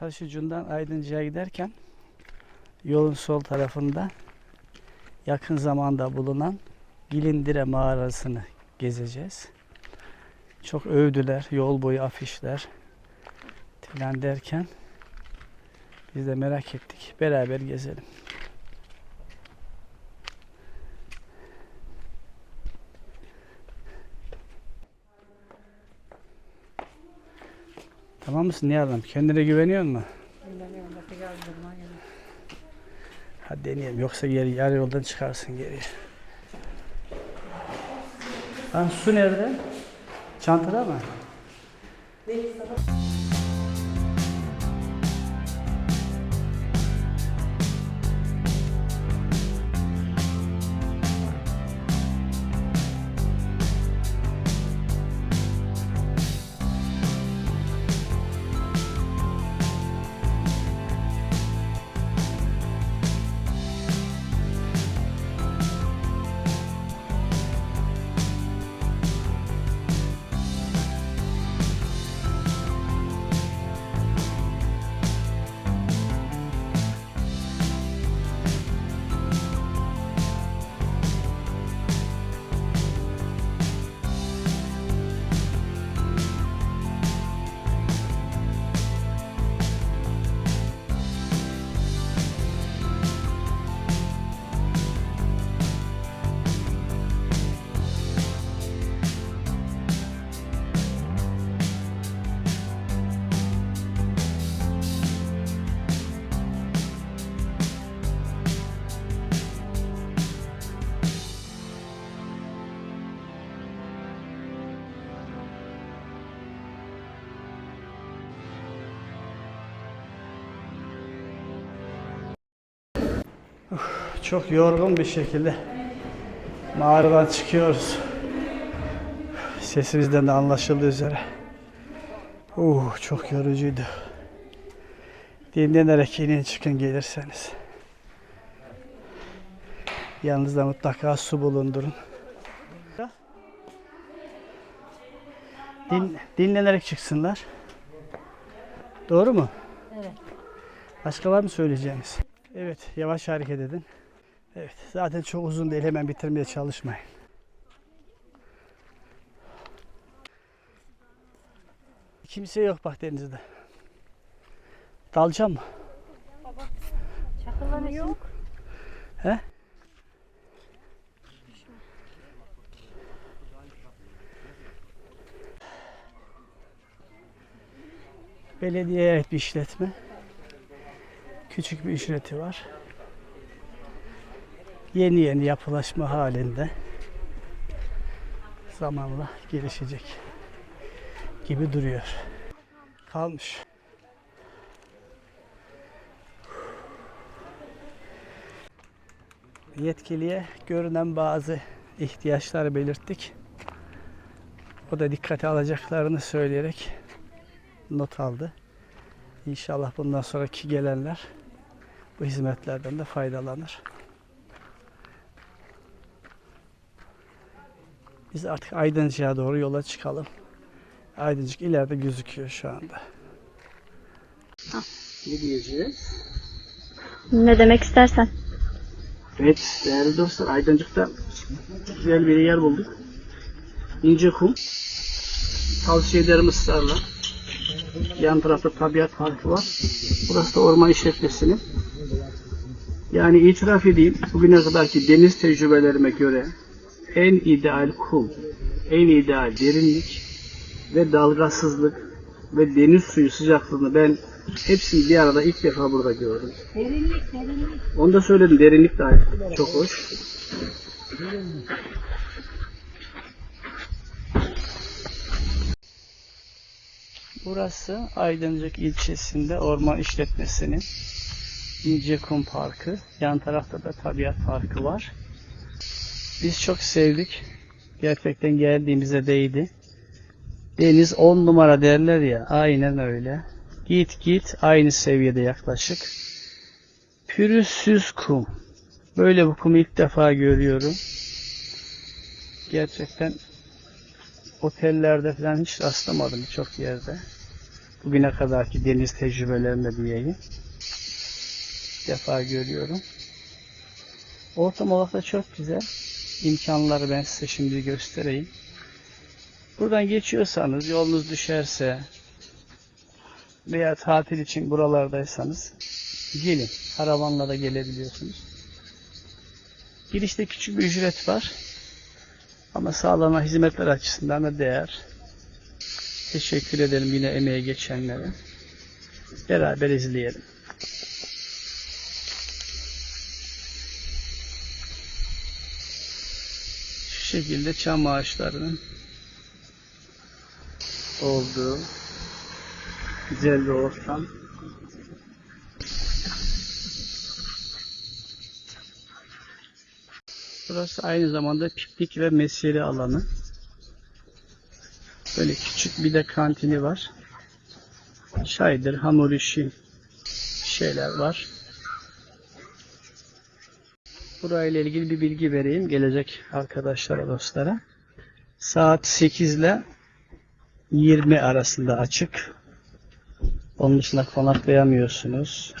Taşucu'ndan Aydıncı'ya giderken yolun sol tarafında yakın zamanda bulunan Gilindire mağarasını gezeceğiz. Çok övdüler, yol boyu afişler filan derken biz de merak ettik. Beraber gezelim. Tamam mısın Nihal Hanım? Kendine güveniyor musun? Hadi deneyelim. Yoksa geri yarı yoldan çıkarsın geriye. Lan su nerede? Çantada mı? Çok yorgun bir şekilde mağaradan çıkıyoruz. Sesimizden de anlaşıldığı üzere. Uh, çok yorucuydu. Dinlenerek inin çıkın gelirseniz. Yanınızda mutlaka su bulundurun. Din, dinlenerek çıksınlar. Doğru mu? Evet. Başka var mı söyleyeceğiniz? Evet, yavaş hareket edin. Evet, zaten çok uzun değil. Hemen bitirmeye çalışmayın. Kimse yok bak denizde. Dalacağım mı? Çakıllar yok. He? Belediyeye ait bir işletme. Küçük bir ücreti var. Yeni yeni yapılaşma halinde zamanla gelişecek gibi duruyor. Kalmış. yetkiliye görünen bazı ihtiyaçları belirttik. O da dikkate alacaklarını söyleyerek not aldı. İnşallah bundan sonraki gelenler bu hizmetlerden de faydalanır. Biz artık Aydıncık'a doğru yola çıkalım. Aydıncık ileride gözüküyor şu anda. Ne diyeceğiz? Ne demek istersen. Evet değerli dostlar Aydıncık'ta güzel bir yer bulduk. İnce kum. Tavsiye ederim ısrarla. Yan tarafta tabiat parkı var. Burası da orman işletmesinin. Yani itiraf edeyim bugüne kadarki deniz tecrübelerime göre en ideal kum, en ideal derinlik ve dalgasızlık ve deniz suyu sıcaklığını ben hepsini bir arada ilk defa burada gördüm. Onu da söyledim. Derinlik de ayrı. Çok hoş. Burası Aydıncık ilçesinde orman işletmesinin İncekum Parkı. Yan tarafta da Tabiat Parkı var. Biz çok sevdik. Gerçekten geldiğimize değdi. Deniz 10 numara derler ya. Aynen öyle. Git git aynı seviyede yaklaşık. Pürüzsüz kum. Böyle bir kumu ilk defa görüyorum. Gerçekten otellerde falan hiç rastlamadım birçok yerde. Bugüne kadarki deniz tecrübelerimde diyeyim. İlk defa görüyorum. Ortam olarak da çok güzel. İmkanları ben size şimdi göstereyim. Buradan geçiyorsanız, yolunuz düşerse veya tatil için buralardaysanız gelin. Karavanla da gelebiliyorsunuz. Girişte küçük bir ücret var. Ama sağlanan hizmetler açısından da değer. Teşekkür edelim yine emeğe geçenlere. Beraber izleyelim. Şekilde çam ağaçlarının olduğu güzel bir ortam. Burası aynı zamanda piknik ve mesire alanı. Böyle küçük bir de kantini var. Çaydır, hamur işi şeyler var. Burayla ilgili bir bilgi vereyim gelecek arkadaşlara, dostlara. Saat 8 ile 20 arasında açık. Onun dışında konaklayamıyorsunuz.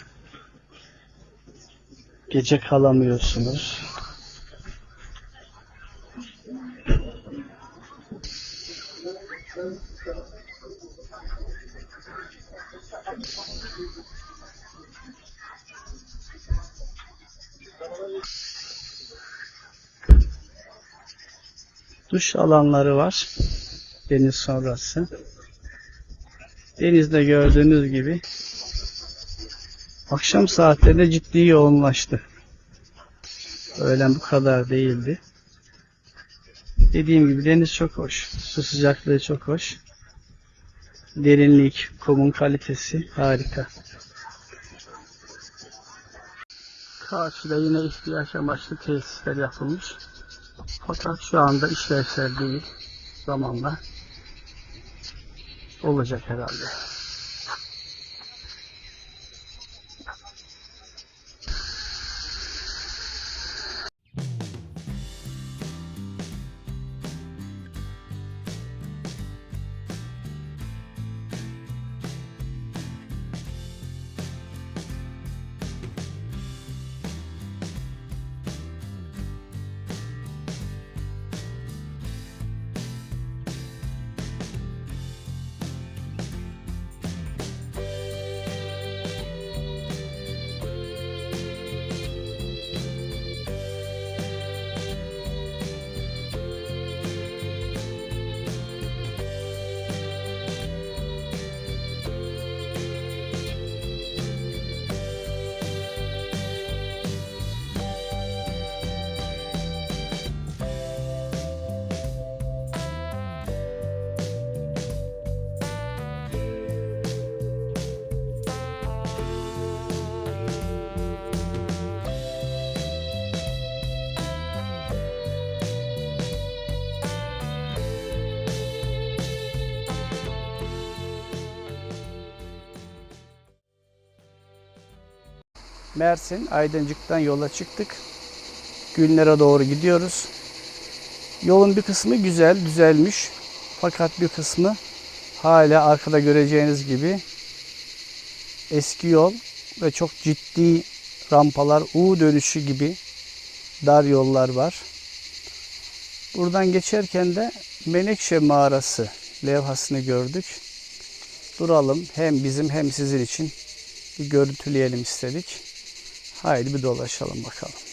Gece kalamıyorsunuz. Duş alanları var. Deniz sonrası. Denizde gördüğünüz gibi akşam saatlerinde ciddi yoğunlaştı. Öğlen bu kadar değildi. Dediğim gibi deniz çok hoş. Su sıcaklığı çok hoş. Derinlik, kumun kalitesi harika. Karşıda yine ihtiyaç amaçlı tesisler yapılmış. Fakat şu anda işlevsel değil. Zamanla olacak herhalde. Mersin Aydıncık'tan yola çıktık. Gülner'e doğru gidiyoruz. Yolun bir kısmı güzel, düzelmiş. Fakat bir kısmı hala arkada göreceğiniz gibi eski yol ve çok ciddi rampalar, U dönüşü gibi dar yollar var. Buradan geçerken de Menekşe Mağarası levhasını gördük. Duralım hem bizim hem sizin için bir görüntüleyelim istedik. Haydi bir dolaşalım bakalım.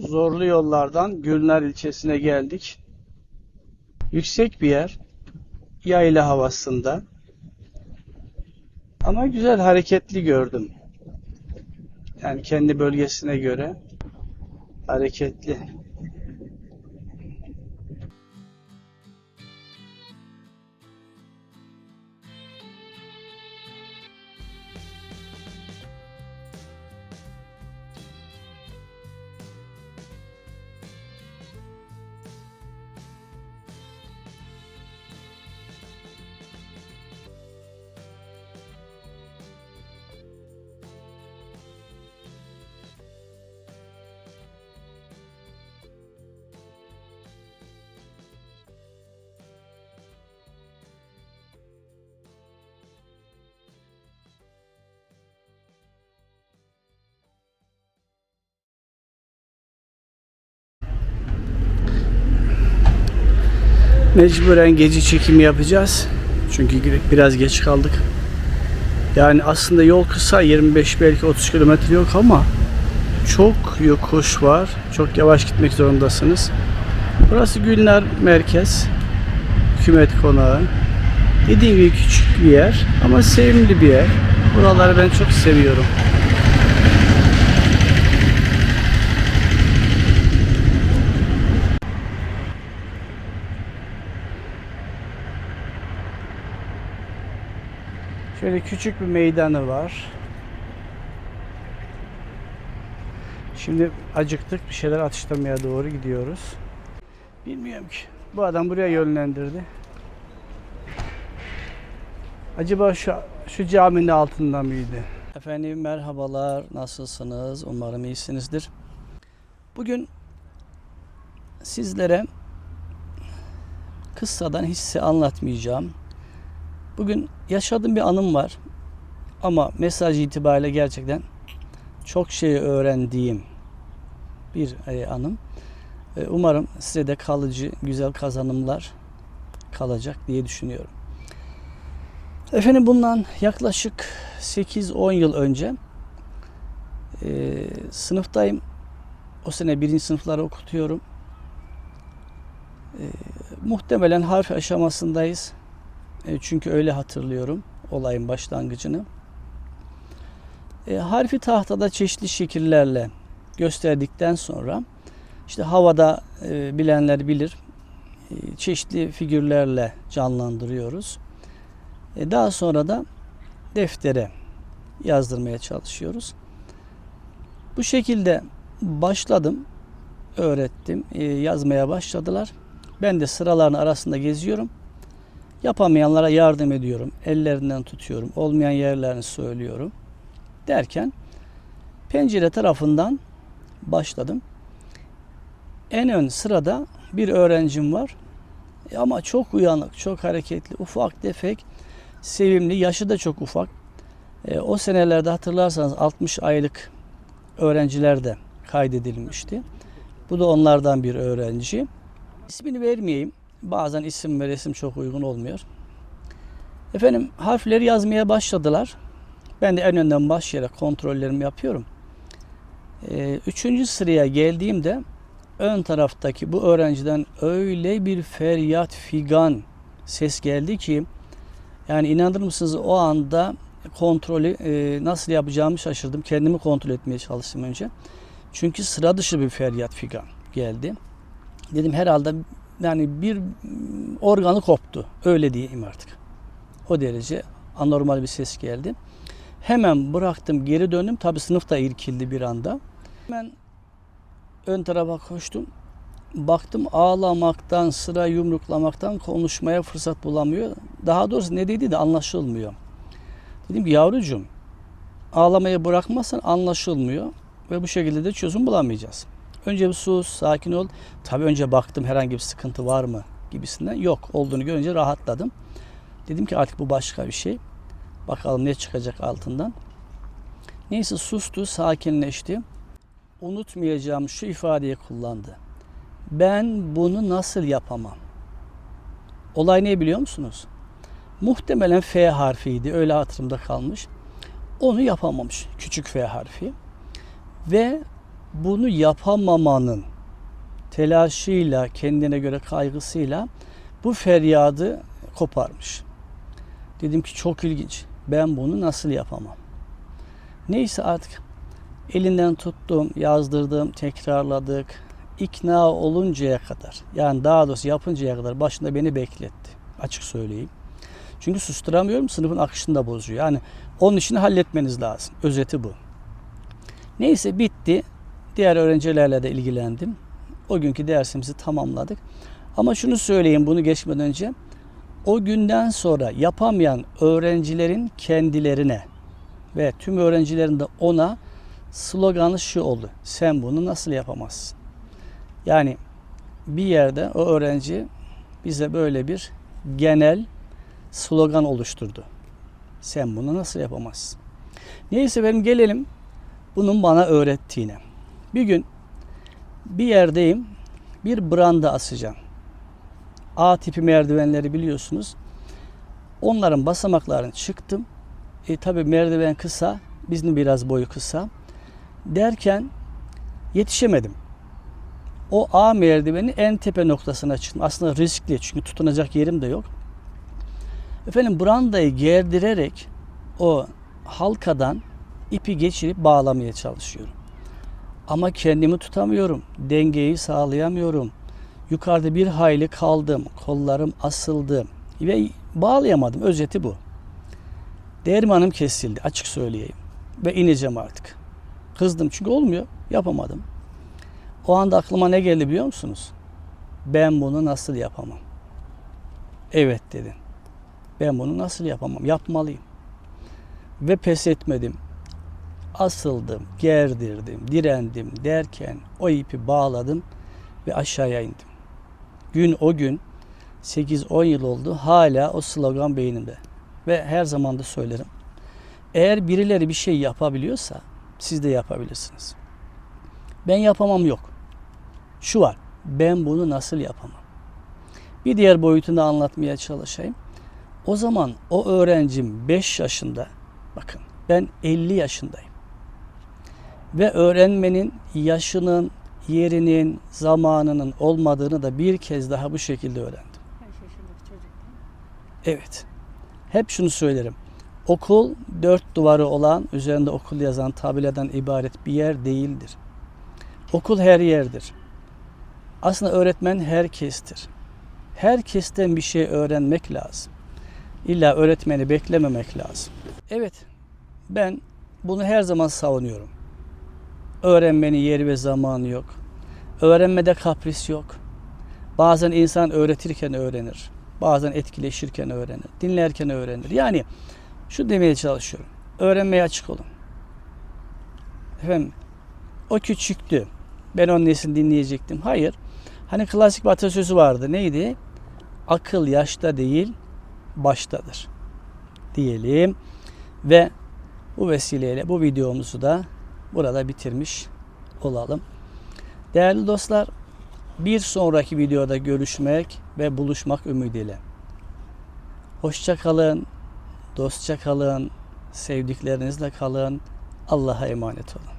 Zorlu yollardan Gülnar ilçesine geldik. Yüksek bir yer. Yayla havasında. Ama güzel hareketli gördüm. Yani kendi bölgesine göre hareketli. Mecburen gece çekimi yapacağız. Çünkü biraz geç kaldık. Yani aslında yol kısa 25 belki 30 kilometre yok ama çok yokuş var. Çok yavaş gitmek zorundasınız. Burası Gülnar Merkez. Hükümet Konağı. Dediğim gibi küçük bir yer ama sevimli bir yer. Buraları ben çok seviyorum. Şöyle küçük bir meydanı var. Şimdi acıktık bir şeyler atıştırmaya doğru gidiyoruz. Bilmiyorum ki. Bu adam buraya yönlendirdi. Acaba şu, şu caminin altında mıydı? Efendim merhabalar. Nasılsınız? Umarım iyisinizdir. Bugün sizlere kıssadan hisse anlatmayacağım. Bugün yaşadığım bir anım var. Ama mesaj itibariyle gerçekten çok şey öğrendiğim bir e, anım. E, umarım size de kalıcı güzel kazanımlar kalacak diye düşünüyorum. Efendim bundan yaklaşık 8-10 yıl önce e, sınıftayım. O sene birinci sınıfları okutuyorum. E, muhtemelen harf aşamasındayız. E, çünkü öyle hatırlıyorum olayın başlangıcını. E, harfi tahtada çeşitli şekillerle gösterdikten sonra işte havada e, bilenler bilir e, çeşitli figürlerle canlandırıyoruz. Daha sonra da deftere yazdırmaya çalışıyoruz. Bu şekilde başladım, öğrettim, yazmaya başladılar. Ben de sıraların arasında geziyorum. Yapamayanlara yardım ediyorum. Ellerinden tutuyorum. Olmayan yerlerini söylüyorum. Derken pencere tarafından başladım. En ön sırada bir öğrencim var. E Ama çok uyanık, çok hareketli, ufak tefek, sevimli. Yaşı da çok ufak. E, o senelerde hatırlarsanız 60 aylık öğrenciler de kaydedilmişti. Bu da onlardan bir öğrenci. İsmini vermeyeyim. Bazen isim ve resim çok uygun olmuyor. Efendim harfleri yazmaya başladılar. Ben de en önden başlayarak kontrollerimi yapıyorum. Ee, üçüncü sıraya geldiğimde ön taraftaki bu öğrenciden öyle bir feryat figan ses geldi ki yani inanır mısınız o anda kontrolü e, nasıl yapacağımı şaşırdım. Kendimi kontrol etmeye çalıştım önce. Çünkü sıra dışı bir feryat figan geldi. Dedim herhalde yani bir organı koptu. Öyle diyeyim artık. O derece anormal bir ses geldi. Hemen bıraktım, geri döndüm. Tabi sınıf da irkildi bir anda. Hemen ön tarafa koştum. Baktım ağlamaktan, sıra yumruklamaktan konuşmaya fırsat bulamıyor. Daha doğrusu ne dediği de anlaşılmıyor. Dedim ki yavrucuğum ağlamayı bırakmazsan anlaşılmıyor ve bu şekilde de çözüm bulamayacağız. Önce bir sus, sakin ol. Tabii önce baktım herhangi bir sıkıntı var mı gibisinden. Yok olduğunu görünce rahatladım. Dedim ki artık bu başka bir şey. Bakalım ne çıkacak altından. Neyse sustu, sakinleşti. Unutmayacağım şu ifadeyi kullandı. Ben bunu nasıl yapamam? Olay ne biliyor musunuz? Muhtemelen F harfiydi. Öyle hatırımda kalmış. Onu yapamamış. Küçük F harfi. Ve bunu yapamamanın telaşıyla, kendine göre kaygısıyla bu feryadı koparmış. Dedim ki çok ilginç. Ben bunu nasıl yapamam? Neyse artık elinden tuttum, yazdırdım, tekrarladık. İkna oluncaya kadar, yani daha doğrusu yapıncaya kadar başında beni bekletti. Açık söyleyeyim. Çünkü susturamıyorum, sınıfın akışını da bozuyor. Yani onun işini halletmeniz lazım. Özeti bu. Neyse bitti. Diğer öğrencilerle de ilgilendim. O günkü dersimizi tamamladık. Ama şunu söyleyeyim bunu geçmeden önce. O günden sonra yapamayan öğrencilerin kendilerine ve tüm öğrencilerin de ona sloganı şu oldu. Sen bunu nasıl yapamazsın? Yani bir yerde o öğrenci bize böyle bir genel slogan oluşturdu. Sen bunu nasıl yapamazsın? Neyse benim gelelim bunun bana öğrettiğine. Bir gün bir yerdeyim. Bir branda asacağım. A tipi merdivenleri biliyorsunuz. Onların basamaklarını çıktım. E tabi merdiven kısa. Bizim biraz boyu kısa. Derken yetişemedim. O A merdiveni en tepe noktasına çıktım. Aslında riskli çünkü tutunacak yerim de yok. Efendim brandayı gerdirerek o halkadan ipi geçirip bağlamaya çalışıyorum. Ama kendimi tutamıyorum. Dengeyi sağlayamıyorum. Yukarıda bir hayli kaldım. Kollarım asıldı. Ve bağlayamadım. Özeti bu. Dermanım kesildi. Açık söyleyeyim. Ve ineceğim artık. Kızdım çünkü olmuyor. Yapamadım. O anda aklıma ne geldi biliyor musunuz? Ben bunu nasıl yapamam? Evet dedin. Ben bunu nasıl yapamam? Yapmalıyım. Ve pes etmedim asıldım, gerdirdim, direndim derken o ipi bağladım ve aşağıya indim. Gün o gün 8-10 yıl oldu hala o slogan beynimde. Ve her zaman da söylerim. Eğer birileri bir şey yapabiliyorsa siz de yapabilirsiniz. Ben yapamam yok. Şu var. Ben bunu nasıl yapamam? Bir diğer boyutunu anlatmaya çalışayım. O zaman o öğrencim 5 yaşında bakın ben 50 yaşındayım ve öğrenmenin yaşının, yerinin, zamanının olmadığını da bir kez daha bu şekilde öğrendim. Evet. Hep şunu söylerim. Okul dört duvarı olan, üzerinde okul yazan tabeladan ibaret bir yer değildir. Okul her yerdir. Aslında öğretmen herkestir. Herkesten bir şey öğrenmek lazım. İlla öğretmeni beklememek lazım. Evet, ben bunu her zaman savunuyorum. Öğrenmenin yeri ve zamanı yok. Öğrenmede kapris yok. Bazen insan öğretirken öğrenir. Bazen etkileşirken öğrenir. Dinlerken öğrenir. Yani şu demeye çalışıyorum. Öğrenmeye açık olun. Efendim o küçüktü. Ben onun nesini dinleyecektim. Hayır. Hani klasik bir atasözü vardı. Neydi? Akıl yaşta değil baştadır. Diyelim. Ve bu vesileyle bu videomuzu da burada bitirmiş olalım. Değerli dostlar, bir sonraki videoda görüşmek ve buluşmak ümidiyle. Hoşça kalın, dostça kalın, sevdiklerinizle kalın. Allah'a emanet olun.